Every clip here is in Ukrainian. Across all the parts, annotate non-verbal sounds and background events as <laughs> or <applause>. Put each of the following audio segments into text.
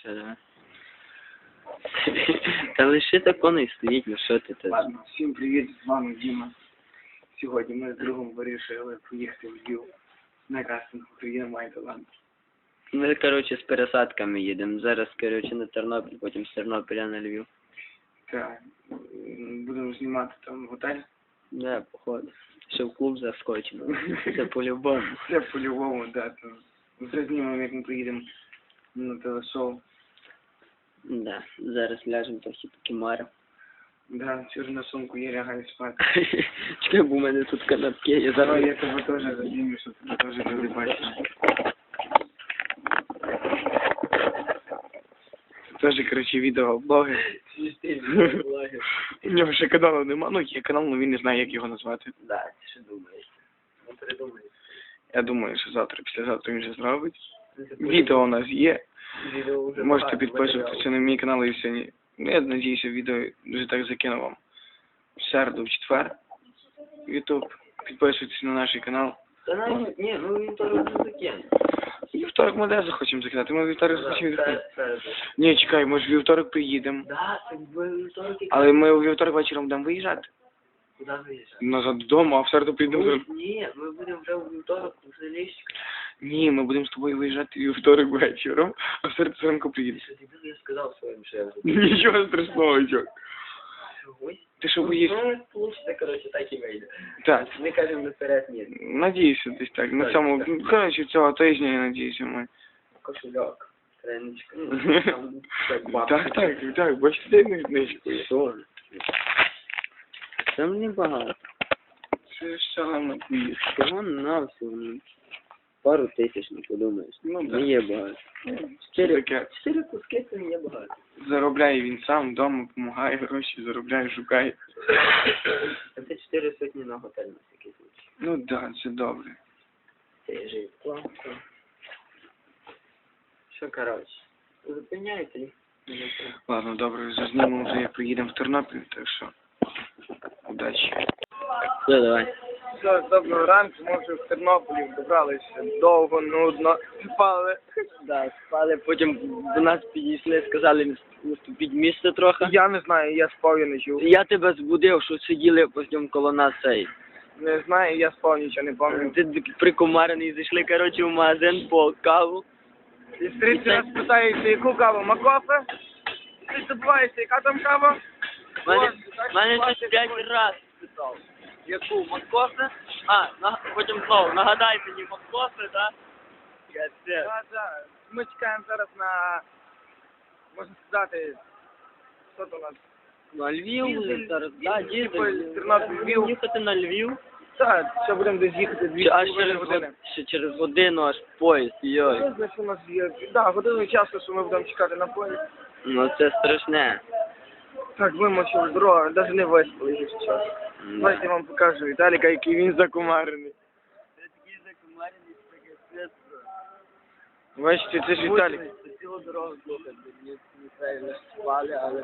Що давай? Та лише так коней стоїть, ну що ти тут? Ладно, всім привіт, з вами Діма. Сьогодні ми з другом вирішили поїхати в Львів на кастинг Україна має талант. Ми, коротше, з пересадками їдемо. Зараз, коротше, на Тернопіль, потім з Тернопіля на Львів. Так, будемо знімати там готель. Да, походу. Ще в клуб заскочимо. Це по-любому. <laughs> Це по-любому, да, то вже знімемо, як ми приїдемо на телешоу. Да, зараз ляжемо трохи покімаримо. Да, сьогодні на сумку я лягаю спати. <laughs> Чекай, бо у мене тут канапки, я Зараз я тебе теж задімлю, щоб тебе теж люди бачили. Теж, коротше, відеоблоги. У нього ще каналу нема, ну є канал, але він не знає, як його назвати. Да, ти що думаєш? Ну. Я думаю, що завтра, післязавтра він вже зробить. Відео у нас є. Можете підписуватися на мій канал і сьогодні. Ну, я надіюся, відео вже так закину вам. В середу, в четвер. Ютуб. Підписуйтесь на наш канал. Та навіть, ні, ну він то не закине. І вівторок ми де захочемо закидати. Ми вівторок захочемо закидати. Ні, чекай, ми ж в вівторок приїдемо. Да, ви вівторок і Але ми у вівторок вечором будемо виїжджати. Куди виїжджати? Назад додому, а в середу приїдемо. Ну, зранку. Ні, ми будемо вже у вівторок у селищі. Ні, ми будемо з тобою виїжджати у вівторок вечором, а в середу зранку приїдеш. Що ти я сказав своїм шефу? <laughs> Нічого страшного, чок. Ой. Ти що боїшся? Ну, получиться, коротше, так і вийде. Так. Ми кажемо наперед ні. Надіюся, десь так. На Так, цьому, так. ну, коротше, цього тижня, я надіюся, ми. Кошельок. Ну, там, бабка. Так, так, так, бачите, де знижку. Що? Це мені багато. Це ж на поїздку. Всього на всього. ну, Пару тисяч, не подумаєш. Ну, Не так. є багато. Чотири, таке. чотири куски це не є багато. Заробляє він сам вдома, допомагає гроші, заробляє, шукає. А це чотири сотні на готель на всякий случай. Ну так, да, це добре. Це є жив. Класно. Що, коротше, зупиняйте. Ладно, добре, зазнімемо вже, як приїдемо в Тернопіль, так що удачі. Все, давай. Все, доброго ранку, ми вже в Тернополі добралися довго, нудно, спали. Да, спали, потім до нас підійшли, сказали наступіть місце трохи. Я не знаю, я спав, я не чув. Я тебе збудив, що сиділи потім коло нас цей. Не знаю, я спав, нічого не пам'ятаю. Ти прикомарений, зайшли, коротше, в магазин по каву. І 30 раз питаєшся, яку каву, макофе? Ти забуваєшся, яка там кава? Мене, мене щось п'ять раз питав. Яку, Москофе? А, на, потім знову, нагадай мені Москофе, так? Капець. Так, так. Ми чекаємо зараз на, можна сказати, що у нас? На Львів, Дізель. зараз, да, Типу, дізель. Тернопіль, Львів. Їхати на Львів. Так, ще будемо десь їхати дві Аж з через, години. год- ще через годину аж поїзд, йой. Ну, значить, у нас є, да, годину часу, що ми будемо чекати на поїзд. Ну це страшне. Так, вимочили дорога, навіть не виспали, якщо чесно. Давайте я вам покажу Віталіка, який він закумарений. Це такий закумарений, таке Бачите, це ж Віталік. Цілу дорогу слухати, не, неправильно спали, але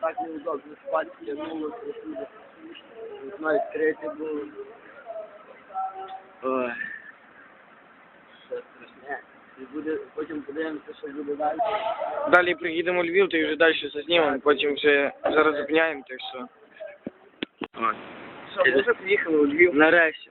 так неудобно спати, тягнуло, тряснуло. Вікно відкрите було. Ой. Все страшне. І буде, потім подивимося, що буде далі. Далі приїдемо у Львів, то і вже далі зазнімемо, потім вже зараз зупиняємо, так що. Що, ми вже приїхали у Львів. Нарешті.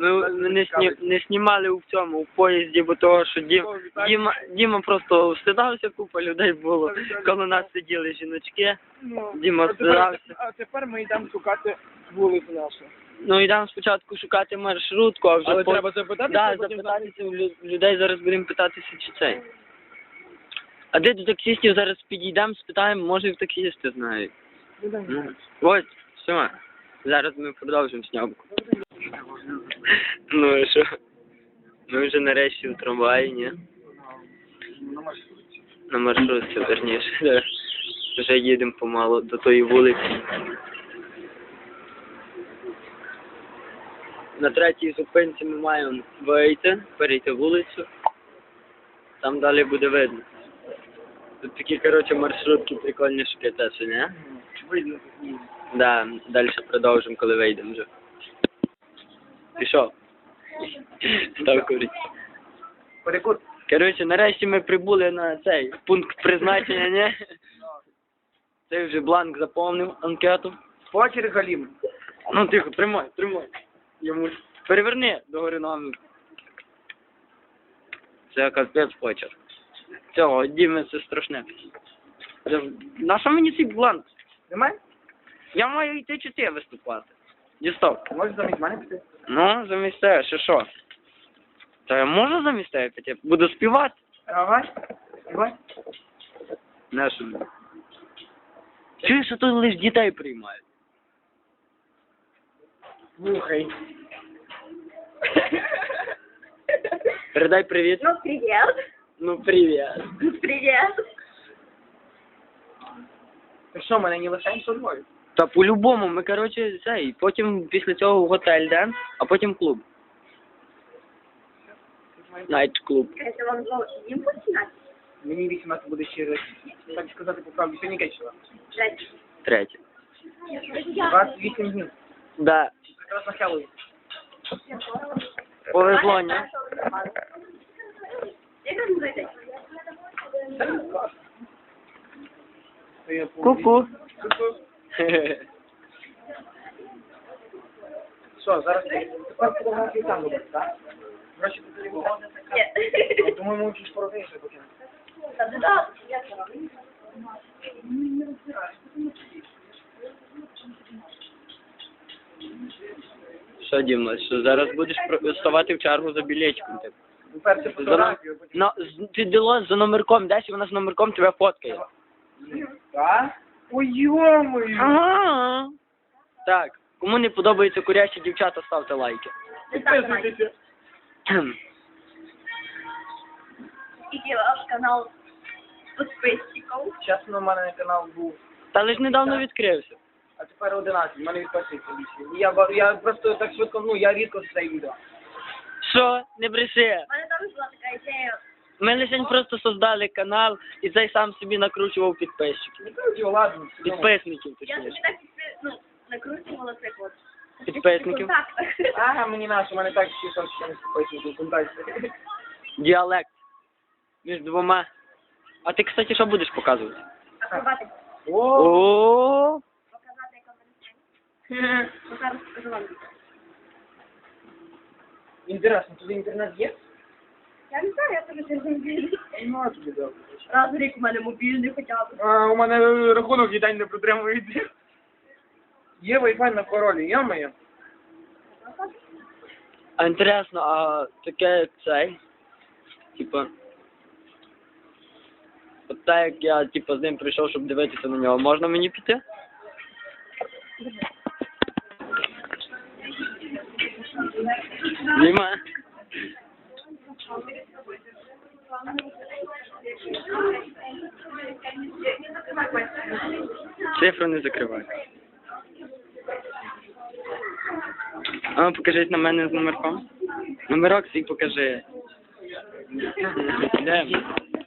Ми не, сні, не знімали в цьому в поїзді, бо того, що Дім, Діма, Діма просто встидався, купа людей було. Коло нас сиділи жіночки. Ну, Діма а тепер, а тепер ми йдемо шукати вулицю нашу. Ну йдемо спочатку шукати маршрутку, а вже Але по- треба запитати, да, що потім запитатися у лю- людей зараз будемо питатися, чи цей. А де до таксистів зараз підійдемо, спитаємо, може і в таксисти знають. Ну, Ось, все. Зараз ми продовжимо снямку. Ну і що? Ми вже нарешті в трамваї, ні? На маршрутці. На маршрутці, верніше. да. Вже їдемо помалу до тої вулиці. На третій зупинці ми маємо вийти, перейти вулицю. Там далі буде видно. Тут такі, коротше, маршрутки прикольні шуки, що, не? Видно. Да, далі продовжимо, коли вийдемо вже. Пішов. Став курити. Перекур. Коротше, нарешті ми прибули на цей пункт призначення, ні? Цей вже бланк заповнив анкету. Почерк Галім. Ну тихо, тримай, тримай. Йому переверни догори ногами. Це капець почерк. Цього, Діми, це страшне. На що мені цей бланк? Немає? Я маю йти чи ти виступати? Дістав. Можеш замість мене піти? Ну, замість тебе, ще що? Та я можу замість тебе піти? Буду співати. Давай. Давай. Не що. Чуєш, що тут лише дітей приймають? Слухай. <laughs> Передай привіт. Ну, привет. Ну, привіт. Привет. Ти що, мене не лишаєш у Львові? Та по-любому, ми, коротше, цей, потім після цього в готель, да? а потім клуб. Найт клуб. Это вам было им начинать? Мені 18 буде ще, так сказати по правді, сьогодні яке число? Жать. Третє. 28 днів. Да. Якраз на Хеллоуін. Повезло, ні? Я как называется? То я по- Ку-ку. Ку-ку. Що, зараз тепер фотографії там будуть, так? Гроші тут не було. Нет. Думаю, ми чуть порозніше покинемо. Да-да-да. Що, Діма, що зараз будеш про- ставати в чергу за білечком? Типу? Ну, перше За, nom- фотографію, потім... no, з- ти діло за номерком, десь вона з номерком тебе фоткає. Так? Ой, йо-моє! Ага. Так, кому не подобаються курящі дівчата, ставте лайки. Підписуйтеся. Кхем. Скільки ваш канал підписчиків? Чесно, у мене канал був, Та лиш недавно відкрився. А тепер 11, в мене відписується більше. Я, я просто так швидко, ну, я рідко цей відео. Що? Не бреши. У мене теж була така ідея. Ми лише просто создали канал і цей сам собі накручував підписчиків. Ну, ладно, все одно. Підписників, Я собі точніше. так підпи- ну, накручувала цей от. Підписників. Так. Ага, мені наш, у мене так 600 чимось підписників в контакті. Діалект. Між двома. А ти, кстати, що будеш показувати? Акробатик. О, О, Показати, як вам Ну, <laughs> зараз покажу вам. Інтересно, туди інтернет є? Я не знаю, я тобі не розумію. Ну, а тобі добре. Раз в рік у мене мобільний хоча б. А, у мене рахунок і день не протримується. Є Wi-Fi на королі, йо-моє. а інтересно, а таке як цей? Типа. От так як я типа з ним прийшов, щоб дивитися на нього, можна мені піти? Діма. Цифру не закривай. А ну покажіть на мене з номерком. Номерок свій покажи. Де?